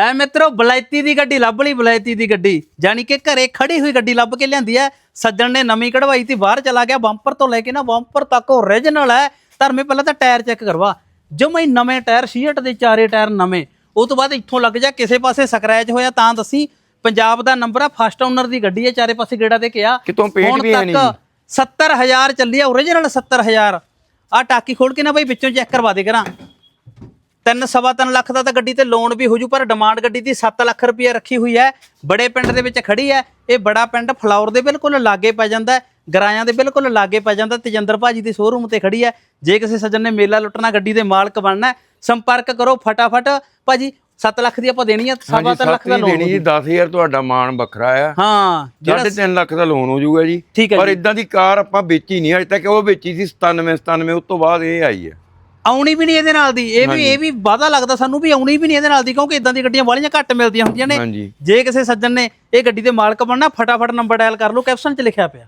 ਐ ਮਿੱਤਰੋ ਬਲੈਤੀ ਦੀ ਗੱਡੀ ਲੱਭ ਲਈ ਬਲੈਤੀ ਦੀ ਗੱਡੀ। ਜਾਨੀ ਕਿ ਘਰੇ ਖੜੀ ਹੋਈ ਗੱਡੀ ਲੱਭ ਕੇ ਲਿਆਂਦੀ ਐ। ਸੱਜਣ ਨੇ ਨਵੀਂ ਕਢਵਾਈ ਤੀ ਬਾਹਰ ਚਲਾ ਗਿਆ। ਬੰਪਰ ਤੋਂ ਲੈ ਕੇ ਨਾ ਬੰਪਰ ਤੱਕ ਓਰੀਜਨਲ ਐ। ਧਰਮੇ ਪਹਿਲਾਂ ਤਾਂ ਟਾਇਰ ਚੈੱਕ ਕਰਵਾ। ਜਮੇ ਹੀ ਨਵੇਂ ਟਾਇਰ 66 ਦੇ ਚਾਰੇ ਟਾਇਰ ਨਵੇਂ। ਉਹ ਤੋਂ ਬਾਅਦ ਇੱਥੋਂ ਲੱਗ ਜਾ ਕਿਸੇ ਪਾਸੇ ਸਕ੍ਰੈਚ ਹੋਇਆ ਤਾਂ ਦੱਸੀ। ਪੰਜਾਬ ਦਾ ਨੰਬਰ ਆ ਫਸਟ ਓਨਰ ਦੀ ਗੱਡੀ ਹੈ ਚਾਰੇ ਪਾਸੇ ਗੇੜਾ ਦੇ ਕੇ ਆ। ਕਿਤੋਂ ਪੇਂਟ ਹੁਣ ਵੀ ਹੈ ਨਹੀਂ। ਤੱਕ 70000 ਚੱਲੀ ਆ ਓਰੀਜਨਲ 70000 ਆ ਟਾਕੀ ਖੋਲ ਕੇ ਨਾ ਬਈ ਵਿੱਚੋਂ ਚੈੱਕ ਕਰਵਾ ਦੇ ਕਰਾਂ। ਤਿੰਨ ਸਵਾ ਤਿੰਨ ਲੱਖ ਦਾ ਤਾਂ ਗੱਡੀ ਤੇ ਲੋਨ ਵੀ ਹੋ ਜੂ ਪਰ ਡਿਮਾਂਡ ਗੱਡੀ ਦੀ 7 ਲੱਖ ਰੁਪਏ ਰੱਖੀ ਹੋਈ ਹੈ। ਬੜੇ ਪਿੰਡ ਦੇ ਵਿੱਚ ਖੜੀ ਹੈ। ਇਹ ਬੜਾ ਪਿੰਡ ਫਲੌਰ ਦੇ ਬਿਲਕੁਲ ਲਾਗੇ ਪੈ ਜਾਂਦਾ ਹੈ। ਗਰਾਇਆਂ ਦੇ ਬਿਲਕੁਲ ਲਾਗੇ ਪੈ ਜਾਂਦਾ ਤੇਜਿੰਦਰ ਭਾਜੀ ਦੇ ਸ਼ੋਰੂਮ ਤੇ ਖੜੀ ਹੈ। ਜੇ ਕਿਸੇ ਸੱਜਣ ਨੇ ਮੇਲਾ ਲੁੱਟਣਾ ਗੱਡੀ ਦੇ ਮਾਲਕ ਬਣਨਾ ਸੰਪਰਕ ਕਰੋ ਫਟਾਫਟ। ਭਾਜੀ 7 ਲੱਖ ਦੀ ਆਪਾਂ ਦੇਣੀ ਹੈ ਸਵਾ ਹਾਂਜੀ ਤਿੰਨ ਲੱਖ ਸੱਤ ਦਾ ਲੋਨ ਦੇਣੀ ਜੀ 10000 ਤੁਹਾਡਾ ਮਾਣ ਵੱਖਰਾ ਆ। ਹਾਂ ਜਿਹੜਾ 3.5 ਲੱਖ ਦਾ ਲੋਨ ਹੋ ਜਾਊਗਾ ਜੀ। ਠੀਕ ਹੈ ਪਰ। ਇਦਾਂ ਦੀ ਕਾਰ ਆਪਾਂ ਵੇਚੀ ਨਹੀਂ ਅਜੇ ਤੱਕ ਉਹ ਵੇਚੀ ਸੀ 97 97 ਉਸ ਤੋਂ ਬਾਅਦ ਇਹ ਆਈ ਹੈ। ਆਉਣੀ ਵੀ ਨਹੀਂ ਇਹਦੇ ਨਾਲ ਦੀ। ਇਹ ਵੀ ਇਹ ਵੀ ਵਾਦਾ ਲੱਗਦਾ ਸਾਨੂੰ ਵੀ ਆਉਣੀ ਵੀ ਨਹੀਂ ਇਹਦੇ ਨਾਲ ਦੀ ਕਿਉਂਕਿ ਇਦਾਂ ਦੀ ਗੱਡੀਆਂ ਵਾਲੀਆਂ ਘੱਟ ਮਿਲਦੀਆਂ ਹੁੰਦੀਆਂ ਨੇ। ਜੇ ਕਿਸੇ ਸੱਜਣ ਨੇ ਇਹ ਗੱਡੀ ਦੇ ਮਾਲਕ ਬਣਨਾ ਫਟਾਫਟ ਨੰਬਰ ਡਾਇਲ ਕਰ ਲਓ ਕੈਪਸ਼ਨ 'ਚ ਲਿਖਿਆ ਪਿਆ।